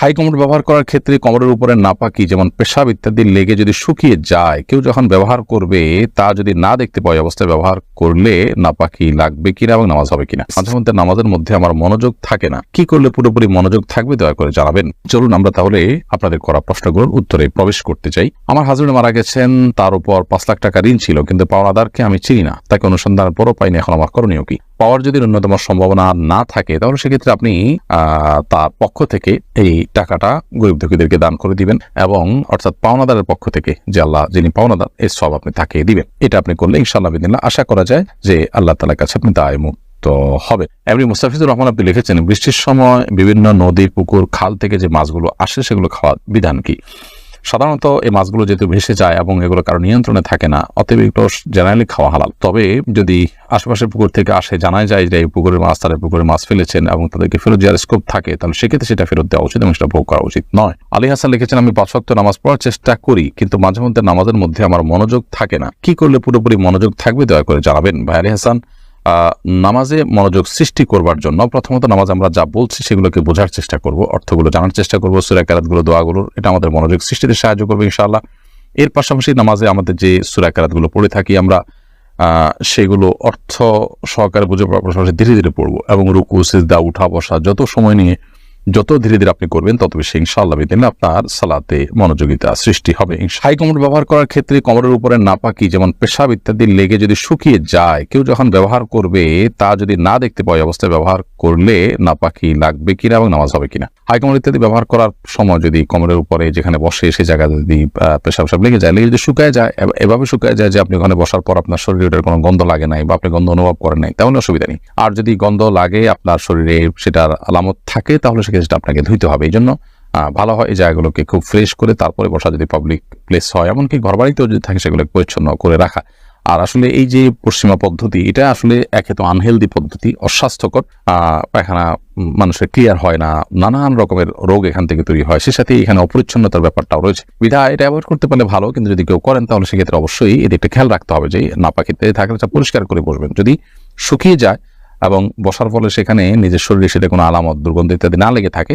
High commode ব্যবহার করার ক্ষেত্রে কমোডের উপরে নাপাকি, যেমন পেশাব ইত্যাদি লেগে যদি শুকিয়ে যায়, কেউ যখন ব্যবহার করবে, তা যদি না দেখতে পাওয়া অবস্থায় ব্যবহার করলে নাপাকি লাগবে কিনা এবং নামাজ হবে কিনা? মাঝে মধ্যে নামাজের মধ্যে আমার মনোযোগ থাকে না। কি করলে পুরোপুরি মনোযোগ থাকবে, দয়া করে জানাবেন। চলুন আমরা তাহলে আপনাদের করা প্রশ্নগুলোর উত্তরে প্রবেশ করতে চাই। আমার হাজবেন্ড মারা গেছেন, তার উপর পাঁচ লাখ টাকা ঋণ ছিল, কিন্তু পাওনাদারকে আমি চিনি না। তাকে অনুসন্ধানের পরও পাইনি, এখন আমার করণীয় কি? পাওয়ার যদি ন্যূনতম সম্ভাবনা না থাকে, তাহলে সেক্ষেত্রে আপনি তার পক্ষ থেকে এই টাকাটা গরিব দুঃখীদেরকে দান করে দিবেন এবং অর্থাৎ পাওনাদারের পক্ষ থেকে যে আল্লাহ, যিনি পাওনাদার এই সব আপনি তাকে দিবেন। এটা আপনি করলে ইনশাআল্লাহ বিদিল্লাহ আশা করা যায় যে আল্লাহ তালার কাছে আপনি দায় মুক্ত হবে এমনি মুস্তাফিজুর রহমান আপনি লিখেছেন, বৃষ্টির সময় বিভিন্ন নদী, পুকুর, খাল থেকে যে মাছগুলো আসে সেগুলো খাওয়ার বিধান কি? সাধারণত এই মাছগুলো যেহেতু ভেসে যায় এবং এগুলো কারও নিয়ন্ত্রণে থাকে না, অতএব এগুলো জেনারেলি খাওয়া হালাল। তবে যদি আশেপাশের পুকুর থেকে আসে, জানাই যায় যে এই পুকুরের মাছ, তারা পুকুরে মাছ ফেলেছেন এবং তাদেরকে ফেরত দেওয়ার স্কোপ থাকে, তাহলে সেক্ষেত্রে সেটা ফেরত দেওয়া উচিত এবং সেটা ভোগ করা উচিত নয়। আলী হাসান লিখেছেন, আমি পাঁচ ওয়াক্ত নামাজ পড়ার চেষ্টা করি, কিন্তু মাঝে মধ্যে নামাজের মধ্যে আমার মনোযোগ থাকে না। কি করলে পুরোপুরি মনোযোগ থাকবে? দয়া করে জানাবেন। ভাই আলী হাসান নামাজে মনোযোগ সৃষ্টি করবার জন্য প্রথমত নামাজ আমরা যা বলছি সেগুলোকে বোঝার চেষ্টা করব, অর্থগুলো জানার চেষ্টা করব সুরাকারাতগুলো দোয়াগুলোর। এটা আমাদের মনোযোগ সৃষ্টিতে সাহায্য করবে ইনশাআল্লাহ। এর পাশাপাশি নামাজে আমাদের যে সুরাকারাতগুলো পড়ে থাকি আমরা সেগুলো অর্থ সহকারে বুঝে পড়ার পাশাপাশি ধীরে ধীরে পড়ব এবং রুকু, সিজদা উঠা বসা যত সময় নিয়ে যত ধীরে ধীরে আপনি করবেন, তত বেশি ইনশাআল্লাহ বিদিন আপনার সালাতে মনোযোগিতা সৃষ্টি হবে। হাই কোমর ব্যবহার করার ক্ষেত্রে কোমরের উপরে নাপাকি, যেমন পেশাব ইত্যাদি লেগে যদি শুকিয়ে যায়, কেউ যখন ব্যবহার করবে, তা যদি না দেখতে পাওয়া অবস্থায় ব্যবহার করলে নাপাকি লাগবে কিনা এবং নামাজ হবে কিনা? হাই কমর ইত্যাদি ব্যবহার করার সময় যদি কমরের উপরে যেখানে বসে সে জায়গা যদি পেশাব সাব লেগে যায়, লেগে যদি শুকায় যায় এভাবে শুকায় যায় যে আপনি ওখানে বসার পর আপনার শরীরে ওটার কোনো গন্ধ লাগে নাই বা আপনি গন্ধ অনুভব করেন নাই, তেমন অসুবিধা নেই। আর যদি গন্ধ লাগে, আপনার শরীরে সেটার আলামত থাকে, তাহলে সেক্ষেত্রে আপনাকে ধুইতে হবে। এই জন্য ভালো হয় এই জায়গাগুলোকে খুব ফ্রেশ করে তারপরে বসা যদি পাবলিক প্লেস হয়, এমনকি ঘরবাড়িতেও যদি থাকে সেগুলো পরিচ্ছন্ন করে রাখা। আর আসলে এই যে পশ্চিমা পদ্ধতি, এটা আসলে একে তো আনহেলদি পদ্ধতি, অস্বাস্থ্যকর পায়খানা মানুষের ক্লিয়ার হয় না, নানান রকমের রোগ এখান থেকে তৈরি হয়। সে সাথে এখানে অপরিচ্ছন্নতার ব্যাপারটাও রয়েছে। বিধা এটা অ্যাভয়েড করতে পারলে ভালো, কিন্তু যদি কেউ করেন তাহলে সেক্ষেত্রে অবশ্যই এদিকটা খেয়াল রাখতে হবে যে নাপাকিতে থাকলে তা পরিষ্কার করে বসবেন। যদি শুকিয়ে যায় এবং বসার ফলে সেখানে নিজের শরীরে সেটা কোনো আলামত, দুর্গন্ধ ইত্যাদি না লেগে থাকে